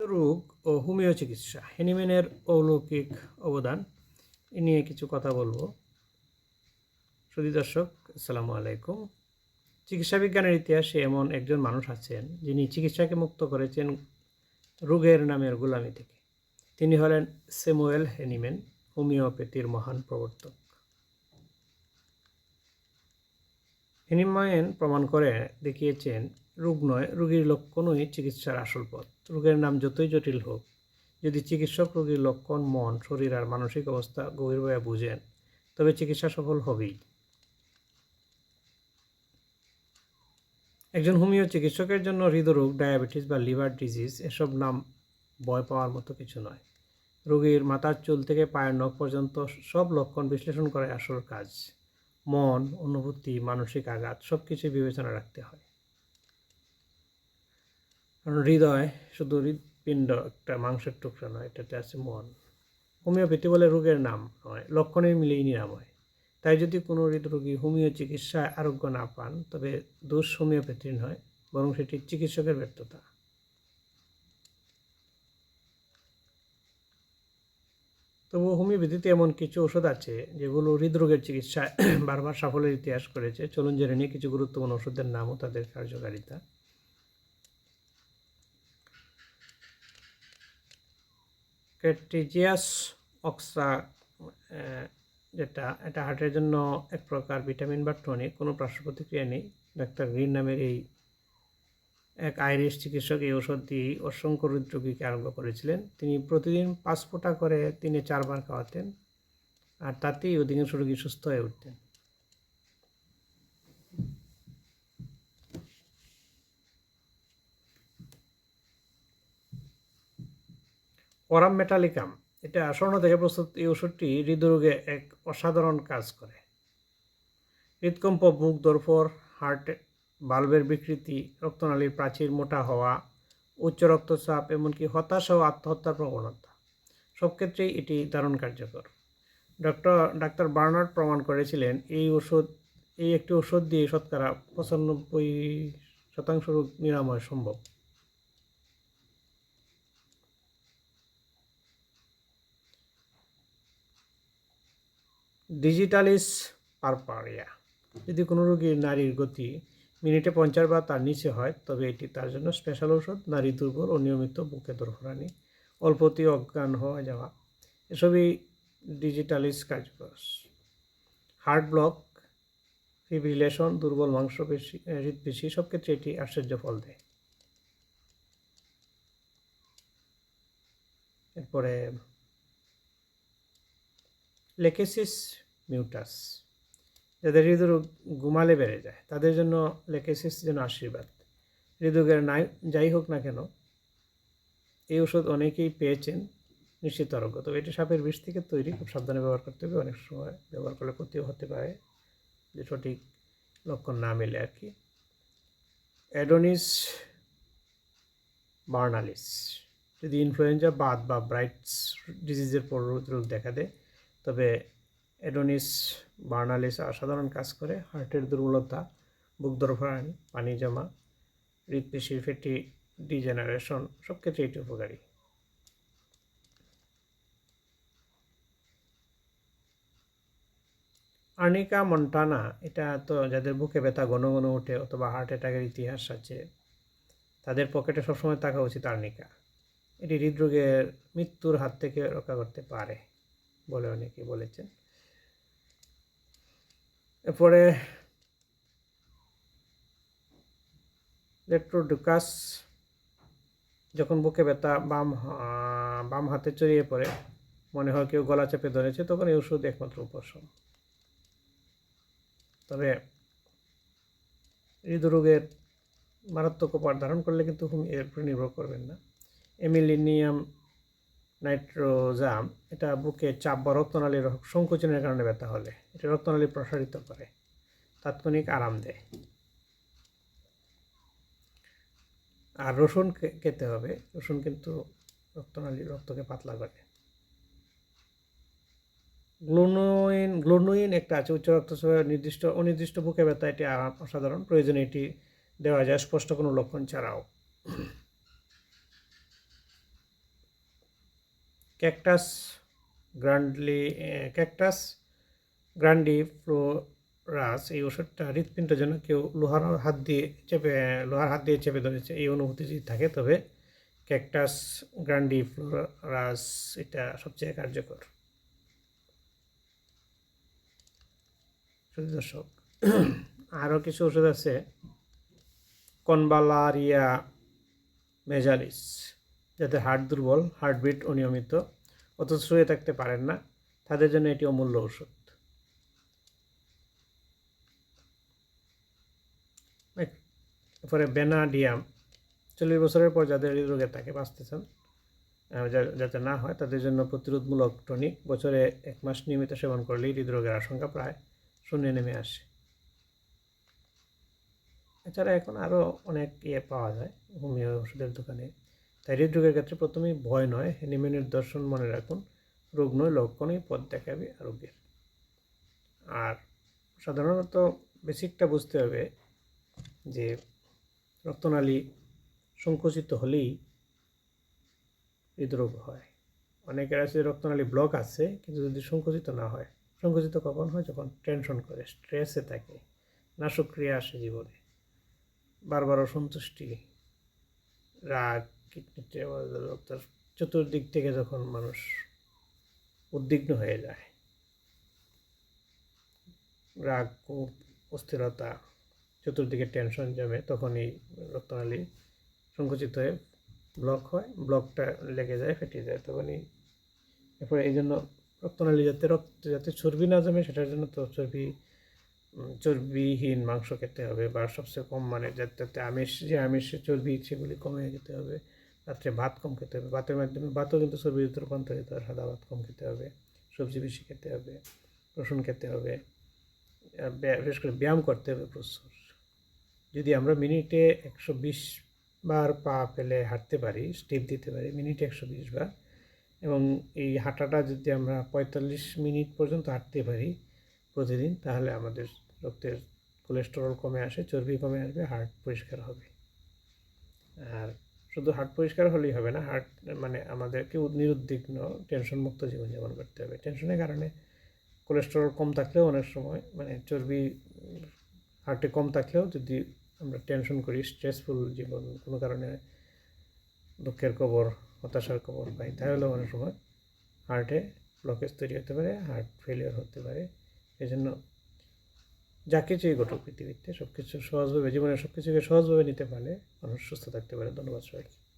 রোগ ও হোমিও চিকিৎসা হেনিম্যানের অলৌকিক অবদান এ নিয়ে কিছু কথা বলব। সুধী দর্শক, আসসালামু আলাইকুম। চিকিৎসা বিজ্ঞানের ইতিহাসে এমন একজন মানুষ আছেন যিনি চিকিৎসাকে মুক্ত করেছেন রোগের নামের গোলামি থেকে। তিনি হলেন স্যামুয়েল হেনিম্যান, হোমিওপ্যাথির মহান প্রবর্তক। হেনিম্যান প্রমাণ করে দেখিয়েছেন, রোগ নয়, রোগীর লক্ষণই চিকিৎসার আসল পথ। রোগের নাম যতই জটিল হোক, যদি চিকিৎসক রোগীর লক্ষণ, মন, শরীর আর মানসিক অবস্থা গভীরভাবে বুঝেন, তবে চিকিৎসা সফল হবেই। একজন হোমিও চিকিৎসকের জন্য হৃদরোগ, ডায়াবেটিস বা লিভার ডিজিজ এসব নাম ভয় পাওয়ার মতো কিছু নয়। রোগীর মাথার চুল থেকে পায়ের নখ পর্যন্ত সব লক্ষণ বিশ্লেষণ করাই আসল কাজ। মন, অনুভূতি, মানসিক আঘাত সব কিছুই বিবেচনা রাখতে হয়। কারণ হৃদয়, শুধু হৃৎপিণ্ড একটা মাংসের টুকরা নয়, এটাতে আছে মন। হোমিওপ্যাথি বলে রোগের নাম নয় লক্ষণের মিলেই নিরাময়। তাই যদি কোনো হৃদরোগী হোমিও চিকিৎসায় আরোগ্য না পান, তবে দোষ হোমিওপ্যাথির নয়, বরং সেটি চিকিৎসকের ব্যর্থতা। তবু হোমিওপ্যাথিতে এমন কিছু ওষুধ আছে, যেগুলো হৃদরোগের চিকিৎসায় বারবার সাফল্যের ইতিহাস করেছে। চলুন জেনে নিয়ে কিছু গুরুত্বপূর্ণ ওষুধের নাম ও তাদের কার্যকারিতা। ক্যাট্রিজিয়াস অক্সা যেটা, এটা হার্টের জন্য এক প্রকার ভিটামিন বা টনিক, কোনো পার্শ্ব প্রতিক্রিয়া নেই। ডাক্তার গ্রিন নামের এই এক আইরিশ চিকিৎসক এই ওষুধ দিয়ে অসংখ্য হৃদরোগীকে আরম্ভ করেছিলেন। তিনি প্রতিদিন পাঁচ ফোঁটা করে দিনে চারবার খাওয়াতেন, আর তাতেই অধিকাংশ রোগী সুস্থ হয়ে উঠতেন। ওরাম মেটালিকাম, এটা স্বর্ণ থেকে প্রস্তুত এই ওষুধটি হৃদরোগে এক অসাধারণ কাজ করে। হৃদকম্প বুক, দরফর, হার্ট বাল্বের বিকৃতি, রক্তনালীর প্রাচীর মোটা হওয়া, উচ্চ রক্তচাপ, এমনকি হতাশা ও আত্মহত্যার প্রবণতা, সব ক্ষেত্রেই এটি দারুণ কার্যকর। ডক্টর, ডাক্তার বার্নার্ড প্রমাণ করেছিলেন, এই ওষুধ, এই একটি ওষুধ দিয়ে শতকরা পঁচানব্বই শতাংশ রোগ নিরাময় সম্ভব। Digitalis purpurea. যদি কোনো রোগীর নারীর গতি মিনিটে পঞ্চাশ বা তার নিচে হয়, তবে এটি তার জন্য স্পেশাল ওষুধ নারী দুর্বল ও নিয়মিত বুকে দরফরানি অল্পতেই অজ্ঞান হওয়া যাওয়া, এসবই ডিজিটালিস কার্যকর। হার্ট ব্লক, ফিব্রিলেশন, দুর্বল মাংসপেশি হৃদপেশি সব ক্ষেত্রে এটি আশ্চর্য ফল দেয়। এরপরে লেকেসিস মিউটাস, যাদের হৃদরোগ ঘুমালে বেড়ে যায়, তাদের জন্য লেকেসিস যেন আশীর্বাদ। হৃদরোগের নাই, যাই হোক না কেন, এই ওষুধ অনেকেই পেয়েছেন নিশ্চিত আরোগ্য। তবে এটি সাপের বিষ থেকে তৈরি, খুব সাবধানে ব্যবহার করতে হবে। অনেক সময় ব্যবহার করলে ক্ষতিও হতে পারে, যে সঠিক লক্ষণ না মেলে আর কি। অ্যাডোনিস বার্নালিস, যদি ইনফ্লুয়েঞ্জা বাদ বা ব্রাইটস ডিজিজের পর রোগ দেখা দেয় তবে অ্যাডোনিস বার্নালিস অসাধারণ কাজ করে। হার্টের দুর্বলতা, বুক দরফানি, পানি জমা হৃদপেশির ফেটি ডিজেনারেশন সব ক্ষেত্রে এটি উপকারী। আর্নিকা মন্টানা, এটা তো যাদের বুকে ব্যথা ঘন ঘন ওঠে অথবা হার্ট অ্যাটাকের ইতিহাস আছে, তাদের পকেটে সবসময় থাকা উচিত আর্নিকা। এটি হৃদরোগের মৃত্যুর হাত থেকে রক্ষা করতে পারে। বলে অনেকে বলেছেন। এরপরে লেপ্টোডুকাস যখন বুকে ব্যথা বাম বাম হাতে চড়িয়ে পড়ে, মনে হয় কেউ গলা চেপে ধরেছে, তখন এই ওষুধ একমাত্র উপশম তবে হৃদরোগের মারাত্মক উপার ধারণ করলে কিন্তু এর উপরে নির্ভর করবেন না। এমিলিনিয়াম নাইট্রোজাম, এটা বুকে চাপ বা রক্তনালীর সংকোচনের কারণে ব্যথা হলে, এটা রক্তনালী প্রসারিত করে, তাৎক্ষণিক আরাম দেয়। আর রসুন খেতে হবে, রসুন কিন্তু রক্তনালী, রক্তকে পাতলা করে। গ্লুনোইন গ্লুনোইন একটা আছে, উচ্চ রক্তচাপের নির্দিষ্ট, অনির্দিষ্ট বুকে ব্যথা, এটি অসাধারণ, প্রয়োজনে এটি দেওয়া যায়, স্পষ্ট কোনো লক্ষণ ছাড়াও। ক্যাকটাস গ্রান্ডলি ক্যাকটাস গ্রান্ডি ফ্লোরাস এই ওষুধটা হৃৎপিণ্ডের জন্য কেউ লোহার হাত দিয়ে চেপে, লোহার হাত দিয়ে চেপে ধরেছে, এই অনুভূতি যদি থাকে, তবে ক্যাকটাস গ্রান্ডি ফ্লোরাস এটা সবচেয়ে কার্যকর। দর্শক আরও কিছু ওষুধ আছে। কনবালারিয়া মেজালিস যাদের হার্ট দুর্বল, হার্টবিট অনিয়মিত, অথচ শুয়ে থাকতে পারেন না। তাদের জন্য এটি অমূল্য ওষুধ এরপরে বেনাডিয়াম। চল্লিশ বছরের পর যাদের হৃদরোগে থাকে বাঁচতে চান যা- যাতে না হয়, তাদের জন্য প্রতিরোধমূলক টনিক বছরে এক মাস নিয়মিত সেবন করলেই হৃদরোগের আশঙ্কা প্রায় শূন্যে নেমে আসে। এছাড়া এখন আরও অনেক ইয়ে পাওয়া যায়, হোমিও ওষুধের দোকানে। তাই হৃদরোগের ক্ষেত্রে প্রথমেই ভয় নয় হেনিমেনের দর্শন মনে রাখুন। রোগ নয়, লক্ষণই পথ দেখাবে আরোগ্যের। আর সাধারণত বেসিকটা বুঝতে হবে যে রক্তনালী সংকুচিত হলেই হৃদরোগ হয়। অনেকের আছে রক্তনালী ব্লক আছে, কিন্তু যদি সংকুচিত না হয়, সংকুচিত কখন হয়? যখন টেনশন করে, স্ট্রেসে থাকে, নাশক্রিয়া আসে জীবনে। বারবার অসন্তুষ্টি, রাগ কিডনিতে চতুর্দিক থেকে যখন মানুষ উদ্বিগ্ন হয়ে যায় রাগ ক্ষোভ, অস্থিরতা চতুর্দিকে টেনশন জমে তখন এই রক্তনালী সংকুচিত হয়ে ব্লক হয় ব্লকটা লেগে যায় ফেটে যায় তখনই এরপরে এই জন্য রক্তনালী যাতে রক্ত যাতে চর্বি না জমে সেটার জন্য তো চর্বি চর্বিহীন মাংস খেতে হবে বা সবচেয়ে কম মানে যাতে আমিষ যে আমিষ চর্বি সেগুলি কমে যেতে হবে। রাত্রে ভাত কম খেতে হবে। ভাতের মাধ্যমে ভাতও কিন্তু চর্বিতে রূপান্তরিত সাদা ভাত কম খেতে হবে, সবজি বেশি খেতে হবে, রসুন খেতে হবে বিশেষ করে ব্যায়াম করতে হবে প্রচুর। যদি আমরা মিনিটে একশো বিশ বার পা ফেলে হাঁটতে পারি স্টেপ দিতে পারি, মিনিটে একশো বিশ বার, এবং এই হাঁটাটা যদি আমরা পঁয়তাল্লিশ মিনিট পর্যন্ত হাঁটতে পারি প্রতিদিন, তাহলে আমাদের রক্তের কোলেস্টেরল কমে আসে, চর্বি কমে আসবে হার্ট পরিষ্কার হবে। আর শুধু হার্ট পরিষ্কার হলেই হবে না, হার্ট মানে আমাদেরকে নিরুদ্বিগ্ন টেনশন মুক্ত জীবনযাপন করতে হবে। টেনশনের কারণে কোলেস্টেরল কম থাকলেও অনেক সময় মানে চর্বি হার্টে কম থাকলেও যদি আমরা টেনশন করি স্ট্রেসফুল জীবন, কোনো কারণে দুঃখের কবর, হতাশার কবর পাই তাহলে অনেক সময় হার্টে ব্লকেজ তৈরি হতে পারে, হার্ট ফেলিয়ার হতে পারে। এই জন্য যা কিছুই ঘটুক পৃথিবীতে সব কিছু সহজভাবে জীবনে সব কিছুকে সহজভাবে নিতে পারলে মানুষ সুস্থ থাকতে পারে। ধন্যবাদ সবাইকে।